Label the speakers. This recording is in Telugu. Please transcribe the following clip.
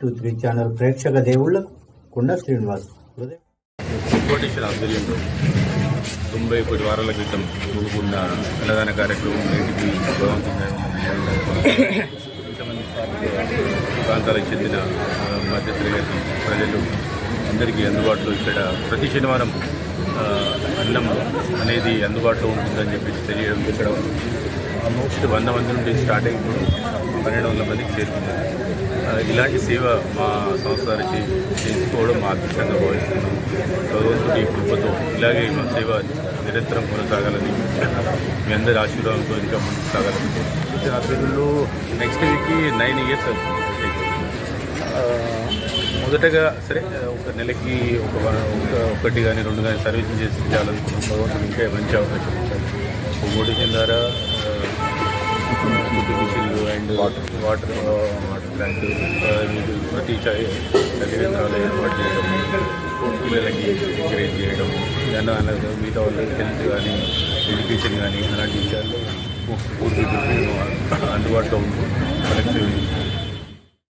Speaker 1: త్రీ ఛానల్ ప్రేక్షక దేవుళ్ళ కుండ శ్రీనివాస్
Speaker 2: కోటేశ్వర ఆధ్వర్యంలో తొంభై ఒకటి వారాల క్రితం కూడుకున్న అన్నదాన కార్యక్రమం నేటికి ప్రాంతాలకు చెందిన ఆ, మధ్యతరగతి ప్రజలు అందరికీ అందుబాటులో ఇక్కడ ప్రతి శనివారం అన్నం అనేది అందుబాటులో ఉంటుందని చెప్పేసి తెలియడం ఇక్కడ. ఆల్మోస్ట్ వంద మంది నుండి స్టార్ట్ అయ్యి పన్నెండు వందల మందికి చేరుకున్నారు. ఇలాంటి సేవ మా సంస్థ వారు చే- చేసుకోవడం మా అదృష్టంగా భావిస్తున్నాం భగవంతుడి కృపతో ఇలాగే మా సేవ నిరంతరం కొనసాగాలని మీ అందరి ఆశీర్వాదంతో ఇంకా ముందుకు సాగాలని ఈ ఆధ్వర్యంలో నెక్స్ట్ వీక్కి నైన్ ఇయర్స్ మొదటగా సరే ఒక నెలకి ఒక ఒకటి కానీ రెండు కానీ సర్వీసింగ్ చేసి చేయాలనుకున్నాం భగవంతుడు ఇంకా మంచి అవకాశం ఇచ్చారు మోటివేషన్ ద్వారా అండ్ వాటర్. వాటర్ బ్యాంకు మీకు ప్రతి చ- చలి ఏర్పాటు చేయడం పిల్లలకి ఎంకరేజ్ చేయడం దాని అలాగే మిగతా వాళ్ళకి హెల్త్ కానీ ఎడ్యుకేషన్ కానీ అలాంటి విషయాల్లో పూర్తి అందుబాటులో ఉంటుంది వాళ్ళకి